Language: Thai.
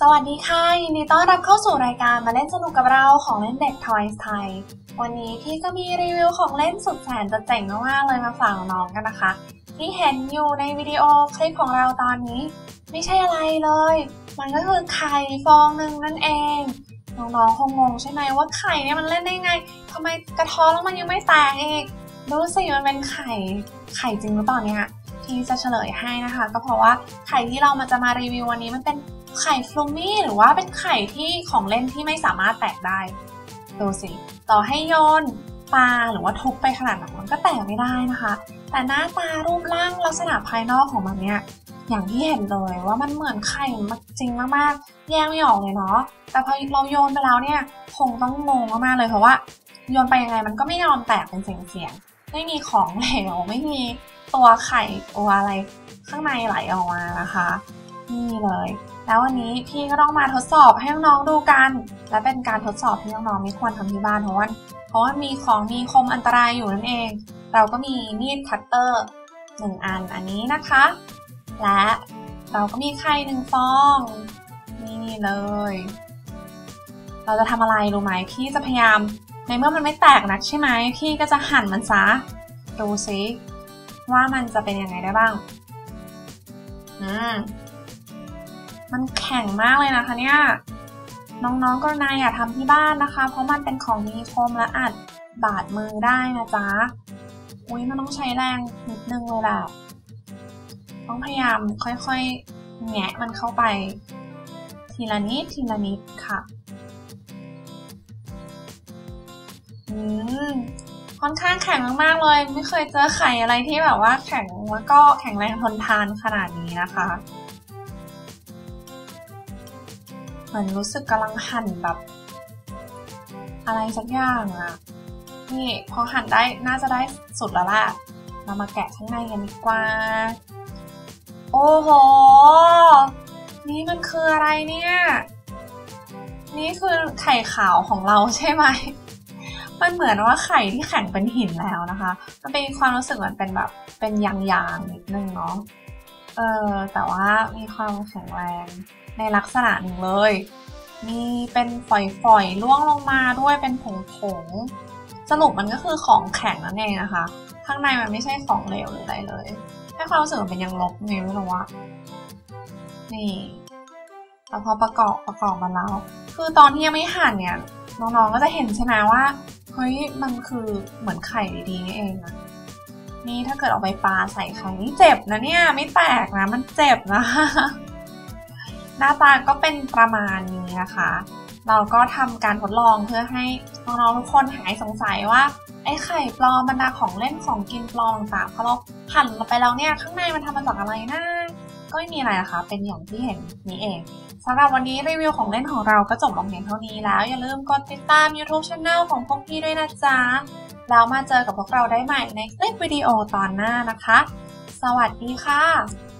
สวัสดีค่ะ ยินดีต้อนรับเข้าสู่รายการมาเล่นสนุกกับเราของเล่นเด็ก Toys ไทย วันนี้พี่ก็มีรีวิวของเล่นสุดแสนจะเจ๋งมากๆเลยมาฝากน้องกันนะคะ ที่เห็นอยู่ในวิดีโอคลิปของเราตอนนี้ ไม่ใช่อะไรเลย มันก็คือไข่ฟองหนึ่งนั่นเอง น้องๆคงงงใช่ไหมว่าไข่เนี่ยมันเล่นได้ไงทำไมกระท้อแล้วมันยังไม่แตกเองดูสิมันเป็นไข่ไข่จริงหรือเปล่าเนี่ยพี่จะเฉลยให้นะคะ ก็เพราะว่าไข่ที่เรามาจะมารีวิววันนี้มันเป็น ไข่ฟลูมี่หรือว่าเป็นไข่ที่ของเล่นที่ไม่สามารถแตกได้ ดูสิ ต่อให้โยนปลาหรือว่าทุบไปขนาดไหนมันก็แตกไม่ได้นะคะ แต่หน้าตารูปร่างลักษณะภายนอกของมันเนี่ยอย่างที่เห็นเลยว่ามันเหมือนไข่จริงมากๆ แยกไม่ออกเลยเนาะ แต่พอเราโยนไปแล้วเนี่ยคงต้องงงมากๆเลยเพราะว่า โยนไปยังไงมันก็ไม่ยอมแตกเป็นเสียงๆ ไม่มีของเหลวไม่มีตัวไข่ตัวอะไรข้างในไหลออกมานะคะ นี่เลย แล้ววันนี้พี่ก็ต้องมาทดสอบให้น้องๆดูกัน และเป็นการทดสอบที่น้องๆไม่ควรทำที่บ้านเพราะว่าเพราะว่ามีของมีคมอันตรายอยู่นั่นเอง เราก็มีมีดคัตเตอร์หนึ่งอันอันนี้นะคะ และเราก็มีไข่หนึ่งฟอง นี่เลย เราจะทำอะไรรู้ไหมพี่จะพยายามในเมื่อมันไม่แตกนักใช่ไหมพี่ก็จะหั่นมันซะดูซิว่ามันจะเป็นยังไงได้บ้าง อืม มันแข็งมากเลยนะคะเนี่ย น้องๆก็นายอย่าทำที่บ้านนะคะ เพราะมันเป็นของมีคมและอาจบาดมือได้นะจ๊ะ อุ้ยมันต้องใช้แรงนิดนึงเลยแหละต้องพยายามค่อยๆ แงะมันเข้าไป ทีละนิดทีละนิดค่ะ อืมค่อนข้างแข็งมากๆเลย ไม่เคยเจอไข่อะไรที่แบบว่าแข็งแล้วก็แข็งแรงทนทานขนาดนี้นะคะ เหมือนรู้สึกกำลังหั่นแบบ อะไรสักอย่างอะนี่พอหั่นได้น่าจะได้สุดแล้วล่ะ เรามาแกะข้างในกันดีกว่า โอ้โห นี่มันคืออะไรเนี่ย นี่คือไข่ขาวของเราใช่ไหม มันเหมือนว่าไข่ที่แข็งเป็นหินแล้วนะคะ มันเป็นความรู้สึกเหมือนเป็นแบบเป็นยางๆนิดนึงเนาะ เออแต่ว่ามีความแข็งแรงในลักษณะหนึ่งเลย มีเป็นฝอยๆล่วงลงมาด้วยเป็นผงๆสรุปมันก็คือของแข็งนั่นเองนะคะ ข้างในมันไม่ใช่ของเหลวหรืออะไรเลยให้ความรู้สึกเป็นยังลบไงไม่รู้ว่านี่แล้วพอประกอบประกอบมาแล้ว คือตอนที่ยังไม่หั่นเนี่ยน้องๆก็จะเห็นใช่ไหมว่าเฮ้ยมันคือเหมือนไข่ดีๆนี่เองนะ นี่ถ้าเกิดเอาไปปลาใส่ไข่นี่เจ็บนะเนี่ย ไม่แตกนะ มันเจ็บนะ หน้าตาก็เป็นประมาณนี้นะคะ เราก็ทำการทดลองเพื่อให้น้องๆทุกคนหายสงสัยว่าไอ้ไข่ปลอมบรรดาของเล่นของกินปลอมต่างๆพอเราหั่นไปแล้วเนี่ย ข้างในมันทำมาจากอะไรนะก็ไม่มีอะไรนะคะ เป็นอย่างที่เห็นนี้เอง สำหรับวันนี้รีวิวของเล่นของเราก็จบลงเพียงเท่านี้แล้ว อย่าลืมกดติดตาม YouTube Channel ของพวกพี่ด้วยนะจ๊ะ แล้วมาเจอกับพวกเราได้ใหม่ในคลิปวิดีโอตอนหน้านะคะ สวัสดีค่ะ